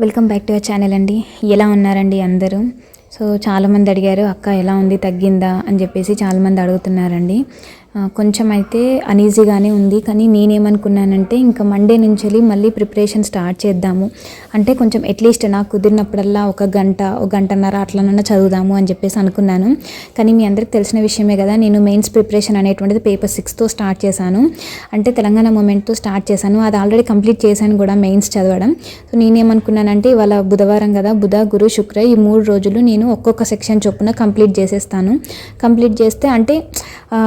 Welcome back to our channel అండి. ఎలా ఉన్నారండి అందరూ? సో చాలామంది అడిగారు అక్క ఎలా ఉంది? తగ్గిందా? అని చెప్పేసి చాలామంది అడుగుతున్నారండి. కొంచెం అయితే అనీజీగానే ఉంది. కానీ నేనేమనుకున్నానంటే ఇంకా మండే నుంచి వెళ్ళి మళ్ళీ ప్రిపరేషన్ స్టార్ట్ చేద్దాము. అంటే కొంచెం అట్లీస్ట్ నాకు కుదిరినప్పుడల్లా ఒక గంట ఒక గంటన్నర అట్లనన్నా చదువుదాము అని చెప్పేసి అనుకున్నాను. కానీ మీ అందరికి తెలిసిన విషయమే కదా నేను మెయిన్స్ ప్రిపరేషన్ అనేటువంటిది పేపర్ సిక్స్తో స్టార్ట్ చేశాను. అంటే తెలంగాణ మూమెంట్తో స్టార్ట్ చేశాను. అది ఆల్రెడీ కంప్లీట్ చేశాను కూడా మెయిన్స్ చదవడం. సో నేనేమనుకున్నానంటే ఇవాళ బుధవారం కదా బుధ గురు శుక్ర ఈ మూడు రోజులు నేను ఒక్కొక్క సెక్షన్ చొప్పున కంప్లీట్ చేసేస్తాను. కంప్లీట్ చేస్తే అంటే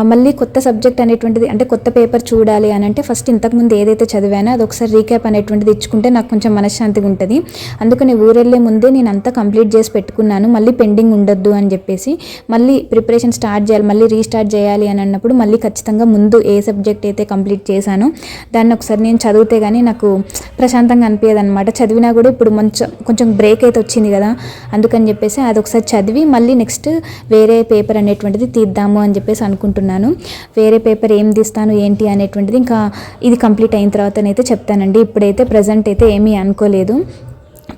మళ్ళీ కొత్త సబ్జెక్ట్ అనేటువంటిది అంటే కొత్త పేపర్ చూడాలి అని అంటే ఫస్ట్ ఇంతకుముందు ఏదైతే చదివానో అది ఒకసారి రీక్యాప్ అనేటువంటిది ఇచ్చుకుంటే నాకు కొంచెం మనశ్శాంతిగా ఉంటుంది. అందుకని ఊరెళ్ళే ముందే నేను అంతా కంప్లీట్ చేసి పెట్టుకున్నాను. మళ్ళీ పెండింగ్ ఉండొద్దు అని చెప్పేసి మళ్ళీ ప్రిపరేషన్ స్టార్ట్ చేయాలి మళ్ళీ రీస్టార్ట్ చేయాలి అని అన్నప్పుడు మళ్ళీ ఖచ్చితంగా ముందు ఏ సబ్జెక్ట్ అయితే కంప్లీట్ చేశానో దాన్ని ఒకసారి నేను చదివితే కానీ నాకు ప్రశాంతంగా అనిపించదు అనమాట చదివినా కూడా ఇప్పుడు కొంచెం కొంచెం బ్రేక్ అయితే వచ్చింది కదా అందుకని చెప్పేసి అది ఒకసారి చదివి మళ్ళీ నెక్స్ట్ వేరే పేపర్ అనేటువంటిది తీద్దాము అని చెప్పేసి అనుకుంటున్నాను. వేరే పేపర్ ఏం తీస్తాను ఏంటి అనేటువంటిది ఇంకా ఇది కంప్లీట్ అయిన తర్వాతనైతే చెప్తానండి. ఇప్పుడైతే ప్రజెంట్ అయితే ఏమీ అనుకోలేదు.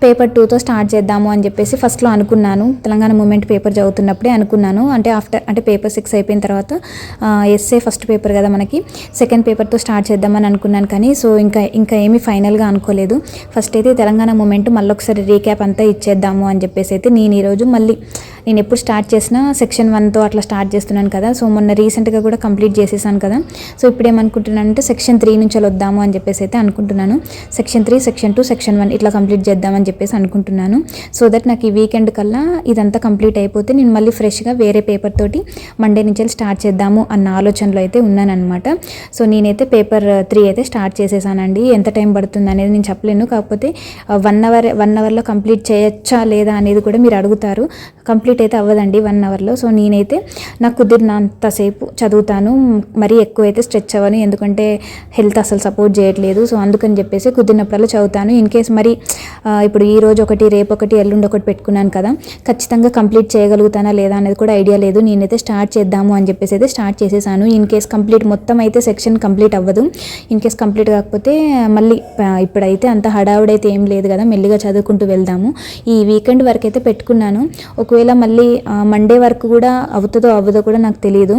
పేపర్ టూతో స్టార్ట్ చేద్దాము అని చెప్పేసి ఫస్ట్లో అనుకున్నాను. తెలంగాణ మూమెంట్ పేపర్ చదువుతున్నప్పుడే అనుకున్నాను. అంటే ఆఫ్టర్ అంటే పేపర్ సిక్స్ అయిపోయిన తర్వాత ఎస్ఏ ఫస్ట్ పేపర్ కదా మనకి. సెకండ్ పేపర్తో స్టార్ట్ చేద్దామని అనుకున్నాను కానీ సో ఇంకా ఇంకా ఏమీ ఫైనల్గా అనుకోలేదు. ఫస్ట్ అయితే తెలంగాణ మూమెంట్ మళ్ళీ ఒకసారి రీక్యాప్ అంతా ఇచ్చేద్దాము అని చెప్పేసి అయితే నేను ఈరోజు మళ్ళీ నేను ఎప్పుడు స్టార్ట్ చేసినా సెక్షన్ వన్తో అట్లా స్టార్ట్ చేస్తున్నాను కదా. సో మొన్న రీసెంట్గా కూడా కంప్లీట్ చేసేసాను కదా. సో ఇప్పుడు ఏమనుకుంటున్నానంటే సెక్షన్ త్రీ నుంచి వద్దాము అని చెప్పేసి అయితే అనుకుంటున్నాను. Section three section two section one ఇట్లా కంప్లీట్ చేద్దామని చెప్పేసి అనుకుంటున్నాను. సో దట్ నాకు ఈ వీకెండ్ కల్లా ఇదంతా కంప్లీట్ అయిపోతే నేను మళ్ళీ ఫ్రెష్గా వేరే పేపర్ తోటి మండే నుంచి స్టార్ట్ చేద్దాము అన్న ఆలోచనలో అయితే ఉన్నానమాట సో నేనైతే పేపర్ త్రీ అయితే స్టార్ట్ చేసేసానండి. ఎంత టైం పడుతుంది అనేది నేను చెప్పలేను. కాకపోతే వన్ అవర్ వన్ అవర్లో కంప్లీట్ చేయొచ్చా లేదా అనేది కూడా మీరు అడుగుతారు. కంప్లీట్ అయితే అవ్వదండి వన్ అవర్లో. సో నేనైతే నాకు కుదిరినంతసేపు చదువుతాను. మరీ ఎక్కువ అయితే స్ట్రెచ్ అవ్వను. ఎందుకంటే హెల్త్ అసలు సపోర్ట్ చేయట్లేదు. సో అందుకని చెప్పేసి కుదిరినప్పుడల్లా చదువుతాను. ఇన్ కేస్ మరి ఇప్పుడు ఈ రోజు ఒకటి రేపు ఒకటి ఎల్లుండి ఒకటి పెట్టుకున్నాను కదా. ఖచ్చితంగా కంప్లీట్ చేయగలుగుతానా లేదా అనేది కూడా ఐడియా లేదు. నేనైతే స్టార్ట్ చేద్దాము అని చెప్పేసి అయితే స్టార్ట్ చేసేసాను. ఇన్ కేస్ కంప్లీట్ మొత్తం అయితే సెక్షన్ కంప్లీట్ అవ్వదు. ఇన్ కేస్ కంప్లీట్ కాకపోతే మళ్ళీ ఇప్పుడైతే అంత హడావుడైతే ఏం లేదు కదా. మెల్లిగా చదువుకుంటూ వెళ్దాము. ఈ వీకెండ్ వరకు అయితే పెట్టుకున్నాను. ఒకవేళ మళ్ళీ మండే వరకు కూడా అవుతుందో అవ్వదో కూడా నాకు తెలియదు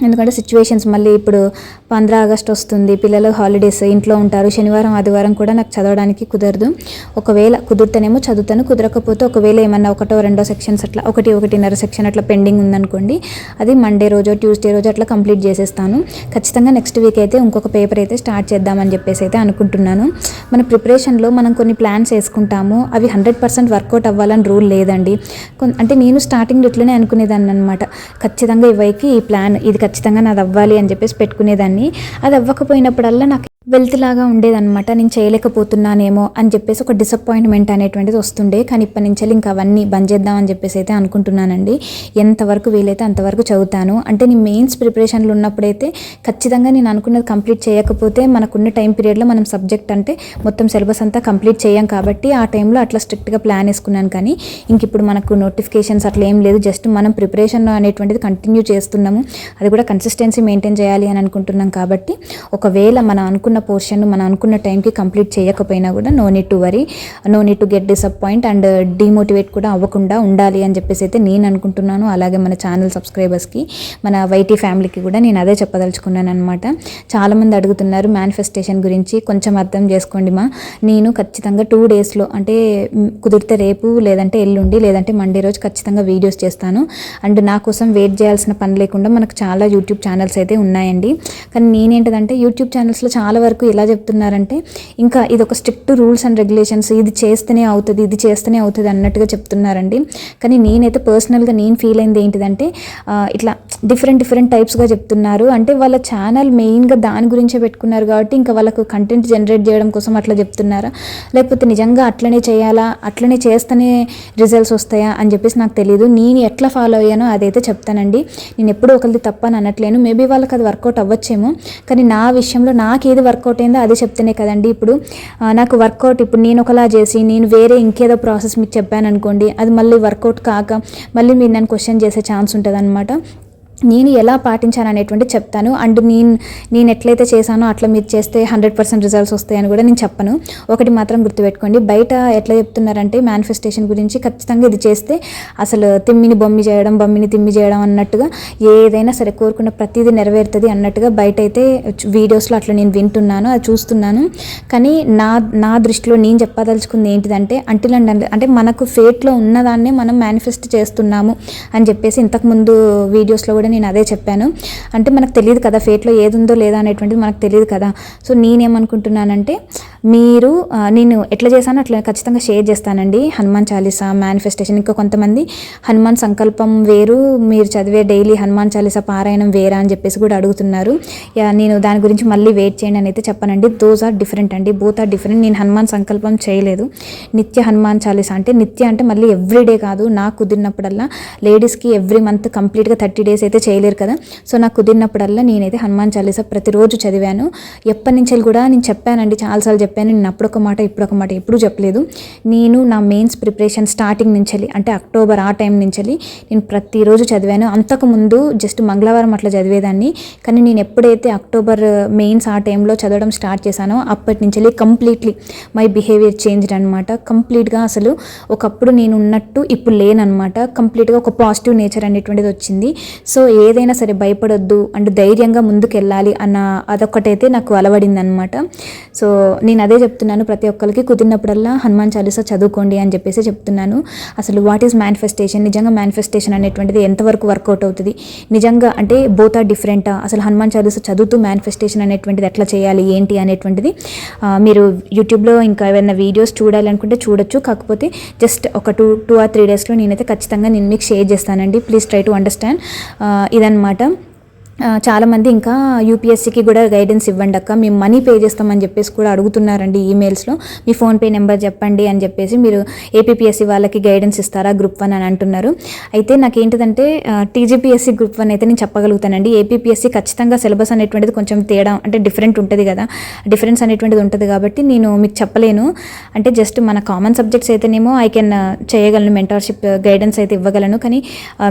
ఎందుకంటే సిచ్యువేషన్స్ మళ్ళీ ఇప్పుడు పంద్రా ఆగస్ట్ వస్తుంది పిల్లలు హాలిడేస్ ఇంట్లో ఉంటారు శనివారం ఆదివారం కూడా నాకు చదవడానికి కుదరదు. ఒకవేళ కుదిరితేనేమో చదువుతాను కుదరకపోతే ఒకవేళ ఏమన్నా ఒకటో రెండో సెక్షన్స్ అట్లా ఒకటి ఒకటిన్నర సెక్షన్ అట్లా పెండింగ్ ఉందనుకోండి అది మండే రోజు ట్యూస్డే రోజు అట్లా కంప్లీట్ చేసేస్తాను. ఖచ్చితంగా నెక్స్ట్ వీక్ అయితే ఇంకొక పేపర్ అయితే స్టార్ట్ చేద్దామని చెప్పేసి అయితే అనుకుంటున్నాను. మన ప్రిపరేషన్లో మనం కొన్ని ప్లాన్స్ వేసుకుంటాము అవి హండ్రెడ్ పర్సెంట్ వర్కౌట్ అవ్వాలని రూల్ లేదండి. కొన్- అంటే నేను స్టార్టింగ్ ఇట్లనే అనుకునేదాన్ని అనమాట ఖచ్చితంగా ఇవైకి ఈ ప్లాన్ ఇది ఖచ్చితంగా నాది అవ్వాలి అని చెప్పేసి పెట్టుకునేదాన్ని. అది అవ్వకపోయినప్పుడల్లా నాకు వెల్త్ లాగా ఉండేదన్నమాట. నేను చేయలేకపోతున్నానేమో అని చెప్పేసి ఒక డిసప్పాయింట్మెంట్ అనేటువంటిది వస్తుండే. కానీ ఇప్పటి నుంచి ఇంకా అవన్నీ బంద్ చేద్దాం అని చెప్పేసి అయితే అనుకుంటున్నానండి. ఎంతవరకు వీలైతే అంతవరకు చదువుతాను. అంటే నేను మెయిన్స్ ప్రిపరేషన్లు ఉన్నప్పుడైతే ఖచ్చితంగా నేను అనుకున్నది కంప్లీట్ చేయకపోతే మనకున్న టైం పీరియడ్లో మనం సబ్జెక్ట్ అంటే మొత్తం సిలబస్ అంతా కంప్లీట్ చేయం కాబట్టి ఆ టైంలో అట్లా స్ట్రిక్ట్గా ప్లాన్ వేసుకున్నాను. కానీ ఇంక ఇప్పుడు మనకు నోటిఫికేషన్స్ అట్లా ఏం లేదు. జస్ట్ మనం ప్రిపరేషన్ అనేటువంటిది కంటిన్యూ చేస్తున్నాము. అది కూడా కన్సిస్టెన్సీ మెయింటైన్ చేయాలి అని అనుకుంటున్నాం కాబట్టి ఒకవేళ మనం అనుకున్న పోర్షన్ మనం అనుకున్న టైంకి కంప్లీట్ చేయకపోయినా కూడా no need to worry no need to get disappoint and demotivate కూడా అవ్వకుండా ఉండాలి అని చెప్పేసి అయితే నేను అనుకుంటున్నాను. అలాగే మన ఛానల్ సబ్స్క్రైబర్స్కి మన వైటీ ఫ్యామిలీకి కూడా నేను అదే చెప్పదలుచుకున్నాను అనమాట చాలామంది అడుగుతున్నారు మేనిఫెస్టేషన్ గురించి కొంచెం అర్థం చేసుకోండి మా. నేను ఖచ్చితంగా టూ డేస్లో అంటే కుదిరితే రేపు లేదంటే ఎల్లుండి లేదంటే మండే రోజు ఖచ్చితంగా వీడియోస్ చేస్తాను. అండ్ నా కోసం వెయిట్ చేయాల్సిన పని లేకుండా మనకు చాలా యూట్యూబ్ ఛానల్స్ అయితే ఉన్నాయండి. కానీ నేనేంటంటే యూట్యూబ్ ఛానల్స్లో చాలా వరకు ఎలా చెప్తున్నారంటే ఇంకా ఇది ఒక స్ట్రిక్ట్ రూల్స్ అండ్ రెగ్యులేషన్స్ ఇది చేస్తేనే అవుతుంది ఇది చేస్తేనే అవుతుంది అన్నట్టుగా చెప్తున్నారండి. కానీ నేనైతే పర్సనల్గా నేను ఫీల్ అయింది ఏంటిదంటే ఇట్లా డిఫరెంట్ డిఫరెంట్ టైప్స్గా చెప్తున్నారు. అంటే వాళ్ళ ఛానల్ మెయిన్గా దాని గురించే పెట్టుకున్నారు కాబట్టి ఇంకా వాళ్ళకు కంటెంట్ జనరేట్ చేయడం కోసం అట్లా చెప్తున్నారా? లేకపోతే నిజంగా అట్లనే చేయాలా? అట్లనే చేస్తేనే రిజల్ట్స్ వస్తాయా అని చెప్పేసి నాకు తెలియదు నేను ఎట్లా ఫాలో అయ్యానో అదైతే చెప్తానండి. నేను ఎప్పుడూ ఒకరిది తప్ప అని అనట్లేను. మేబీ వాళ్ళకి అది వర్కౌట్ అవ్వచ్చేమో. కానీ నా విషయంలో నాకు ఏది వర్కౌట్ అయిందో అదే చెప్తేనే కదండి. ఇప్పుడు నాకు వర్కౌట్ ఇప్పుడు నేను ఒకలా చేసి నేను వేరే ఇంకేదో ప్రాసెస్ మీకు చెప్పాను అనుకోండి అది మళ్ళీ వర్కౌట్ కాక మళ్ళీ మీరు నన్ను క్వశ్చన్ చేసే ఛాన్స్ ఉంటుంది నేను ఎలా పాటించాను అనేటువంటి చెప్తాను. అండ్ నేను నేను ఎట్లయితే చేశానో అట్లా మీరు చేస్తే హండ్రెడ్ పర్సెంట్ రిజల్ట్స్ వస్తాయని కూడా నేను చెప్పను. ఒకటి మాత్రం గుర్తుపెట్టుకోండి. బయట ఎట్లా చెప్తున్నారంటే మేనిఫెస్టేషన్ గురించి ఖచ్చితంగా ఇది చేస్తే అసలు తిమ్మిని బొమ్మి చేయడం బొమ్మిని తిమ్మి చేయడం అన్నట్టుగా ఏదైనా సరే కోరుకున్న ప్రతిదీ నెరవేరుతుంది అన్నట్టుగా బయట అయితే వీడియోస్లో అట్లా నేను వింటున్నాను అది చూస్తున్నాను. కానీ నా నా దృష్టిలో నేను చెప్పదలుచుకుంది ఏంటిదంటే అంటిల్ అండ్ అంటే మనకు ఫేట్లో ఉన్నదాన్నే మనం మేనిఫెస్ట్ చేస్తున్నాము అని చెప్పేసి ఇంతకుముందు వీడియోస్లో కూడా నేను అదే చెప్పాను. అంటే మనకు తెలియదు కదా ఫేట్లో ఏది ఉందో లేదా అనేటువంటిది మనకు తెలియదు కదా. సో నేనేమనుకుంటున్నానంటే మీరు నేను ఎట్లా చేశానో అట్లా ఖచ్చితంగా షేర్ చేస్తానండి. హనుమాన్ చాలీసా మేనిఫెస్టేషన్ ఇంకా కొంతమంది హనుమాన్ సంకల్పం వేరు మీరు చదివే డైలీ హనుమాన్ చాలీసా పారాయణం వేరా అని చెప్పేసి కూడా అడుగుతున్నారు. యా నేను దాని గురించి మళ్ళీ వెయిట్ చేయండి అని అయితే చెప్పనండి. దోస్ ఆర్ డిఫరెంట్ అండి. బోత్ ఆర్ డిఫరెంట్ నేను హనుమాన్ సంకల్పం చేయలేదు. నిత్య హనుమాన్ చాలీసా అంటే నిత్య అంటే మళ్ళీ ఎవ్రీడే కాదు. నాకు కుదిరినప్పుడల్లా లేడీస్కి ఎవ్రీ మంత్ కంప్లీట్గా థర్టీ డేస్ అయితే చేయలేరు కదా. సో నాకు కుదిరినప్పుడల్లా నేనైతే హనుమాన్ చాలీసా ప్రతిరోజు చదివాను. ఎప్పటి నుంచి కూడా నేను చెప్పానండి చాలాసార్లు చెప్పాను నేను అప్పుడొక మాట ఇప్పుడొక మాట ఎప్పుడూ చెప్పలేదు. నేను నా మెయిన్స్ ప్రిపరేషన్ స్టార్టింగ్ నుంచి అంటే అక్టోబర్ ఆ టైం నుంచి నేను ప్రతిరోజు చదివాను. అంతకుముందు జస్ట్ మంగళవారం అట్లా చదివేదాన్ని. కానీ నేను ఎప్పుడైతే అక్టోబర్ మెయిన్స్ ఆ టైంలో చదవడం స్టార్ట్ చేశానో అప్పటి నుంచి కంప్లీట్లీ మై బిహేవియర్ చేంజ్ అనమాట కంప్లీట్గా అసలు ఒకప్పుడు నేను ఉన్నట్టు ఇప్పుడు లేనమాట కంప్లీట్గా ఒక పాజిటివ్ నేచర్ అనేటువంటిది వచ్చింది. సో సో ఏదైనా సరే భయపడొద్దు అండ్ ధైర్యంగా ముందుకెళ్ళాలి అన్న అదొక్కటైతే నాకు అలవడింది అనమాట సో నేను అదే చెప్తున్నాను ప్రతి ఒక్కరికి కుదిరినప్పుడల్లా హనుమాన్ చాలీసా చదువుకోండి అని చెప్పేసి చెప్తున్నాను. అసలు వాట్ ఈస్ మేనిఫెస్టేషన్ నిజంగా మేనిఫెస్టేషన్ అనేటువంటిది ఎంతవరకు వర్కౌట్ అవుతుంది? నిజంగా అంటే బోతా డిఫరెంటా అసలు హనుమాన్ చాలీసా చదువుతూ మేనిఫెస్టేషన్ అనేటువంటిది ఎట్లా చేయాలి? ఏంటి అనేటువంటిది మీరు యూట్యూబ్లో ఇంకా ఏమైనా వీడియోస్ చూడాలనుకుంటే చూడొచ్చు. కాకపోతే జస్ట్ ఒక టూ టూ ఆర్ త్రీ డేస్లో నేనైతే ఖచ్చితంగా నేను మీకు షేర్ చేస్తానండి. ప్లీజ్ ట్రై టు అండర్స్టాండ్ ఇదనమాట ఆ, చాలామంది ఇంకా యూపీఎస్సీకి కూడా గైడెన్స్ ఇవ్వండి అక్క. మేము మనీ పే చేస్తామని చెప్పేసి కూడా అడుగుతున్నారండి ఈమెయిల్స్లో మీ ఫోన్పే నెంబర్ చెప్పండి అని చెప్పేసి మీరు ఏపీఎస్సీ వాళ్ళకి గైడెన్స్ ఇస్తారా గ్రూప్ వన్ అని అంటున్నారు. అయితే నాకు ఏంటిదంటే టీజీపీఎస్సీ గ్రూప్ వన్ అయితే నేను చెప్పగలుగుతానండి. ఏపీఎస్సీ ఖచ్చితంగా సిలబస్ అనేటువంటిది కొంచెం తేడా అంటే డిఫరెంట్ ఉంటుంది కదా. డిఫరెన్స్ అనేటువంటిది ఉంటుంది కాబట్టి నేను మీకు చెప్పలేను. అంటే జస్ట్ మన కామన్ సబ్జెక్ట్స్ అయితేనేమో ఐ కెన్ చేయగలను మెంటర్షిప్ గైడెన్స్ అయితే ఇవ్వగలను. కానీ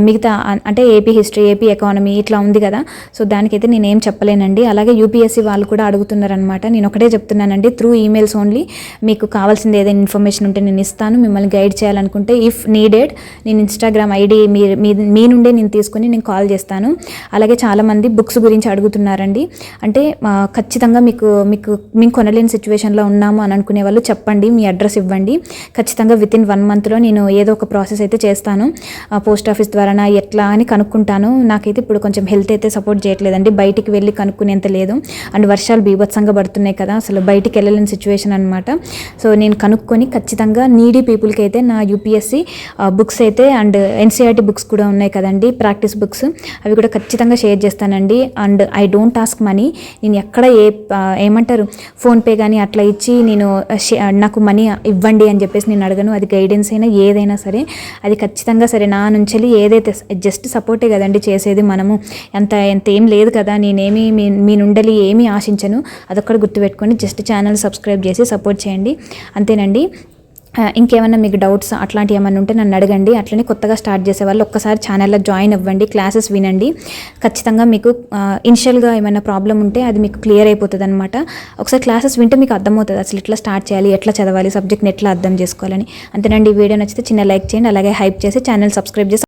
మిగతా అంటే ఏపీ హిస్టరీ ఏపీ ఎకానమీ ఇట్లా ఉంది కదా. సో దానికైతే నేను ఏం చెప్పలేనండి. అలాగే యూపీఎస్సీ వాళ్ళు కూడా అడుగుతున్నారనమాట నేను ఒకటే చెప్తున్నానండి త్రూ ఈమెయిల్స్ ఓన్లీ మీకు కావాల్సింది ఏదైనా ఇన్ఫర్మేషన్ ఉంటే నేను ఇస్తాను మిమ్మల్ని గైడ్ చేయాలనుకుంటే ఇఫ్ నీడెడ్ నేను ఇన్స్టాగ్రామ్ ఐడి మీ మీ- మీ నుండే నేను తీసుకొని నేను కాల్ చేస్తాను. అలాగే చాలామంది బుక్స్ గురించి అడుగుతున్నారండి. అంటే ఖచ్చితంగా మీకు మీకు మేము కొనలేని సిచ్యువేషన్లో ఉన్నాము అని అనుకునే వాళ్ళు చెప్పండి మీ అడ్రస్ ఇవ్వండి. ఖచ్చితంగా విత్ ఇన్ వన్ మంత్లో నేను ఏదో ఒక ప్రాసెస్ అయితే చేస్తాను. పోస్ట్ ఆఫీస్ ద్వారా ఎట్లా అని కనుక్కుంటాను. నాకైతే ఇప్పుడు కొంచెం హెల్త్ అయితే సపోర్ట్ చేయట్లేదండి. బయటికి వెళ్ళి కనుక్కునేంత లేదు. అండ్ వర్షాలు బీభత్సంగా పడుతున్నాయి కదా. అసలు బయటికి వెళ్ళలేని సిచ్యువేషన్ అనమాట సో నేను కనుక్కొని ఖచ్చితంగా నీడీ పీపుల్కి అయితే నా యూపీఎస్సీ బుక్స్ అయితే అండ్ ఎన్సీఆర్టీ బుక్స్ కూడా ఉన్నాయి కదండి. ప్రాక్టీస్ బుక్స్ అవి కూడా ఖచ్చితంగా షేర్ చేస్తానండి. And I don't ask money నేను ఎక్కడ ఏ ఏమంటారు? ఫోన్పే కానీ అట్లా ఇచ్చి నేను షే- నాకు మనీ ఇవ్వండి అని చెప్పేసి నేను అడగను. అది గైడెన్స్ అయినా ఏదైనా సరే. అది ఖచ్చితంగా సరే. నా నుంచి ఏదైతే జస్ట్ సపోర్టే కదండి చేసేది మనము. ఎంత అంత ఏం లేదు కదా నేనేమి మీ మీ నుండలి ఏమీ ఆశించను. అదొక్కటి గుర్తుపెట్టుకొని జస్ట్ ఛానల్ సబ్స్క్రైబ్ చేసి సపోర్ట్ చేయండి. అంతేనండి. ఇంకేమైనా ఇంకేమన్నా మీకు డౌట్స్ అట్లాంటివి ఏమైనా ఉంటే నన్ను అడగండి. అట్లనే కొత్తగా స్టార్ట్ చేసే వాళ్ళు ఒక్కసారి ఛానల్లో జాయిన్ అవ్వండి. క్లాసెస్ వినండి. ఖచ్చితంగా మీకు ఇనిషియల్గా ఏమైనా ప్రాబ్లం ఉంటే అది మీకు క్లియర్ అయిపోతుంది అనమాట ఒకసారి క్లాసెస్ వింటే మీకు అర్థమవుతుంది. అసలు ఎట్లా స్టార్ట్ చేయాలి ఎట్లా చదవాలి సబ్జెక్ట్ని ఎట్లా అర్థం చేసుకోవాలని. అంతేనండి. ఈ వీడియో నచ్చితే చిన్న లైక్ చేయండి. అలాగే హైప్ చేసి ఛానల్ సబ్స్క్రైబ్ చేసి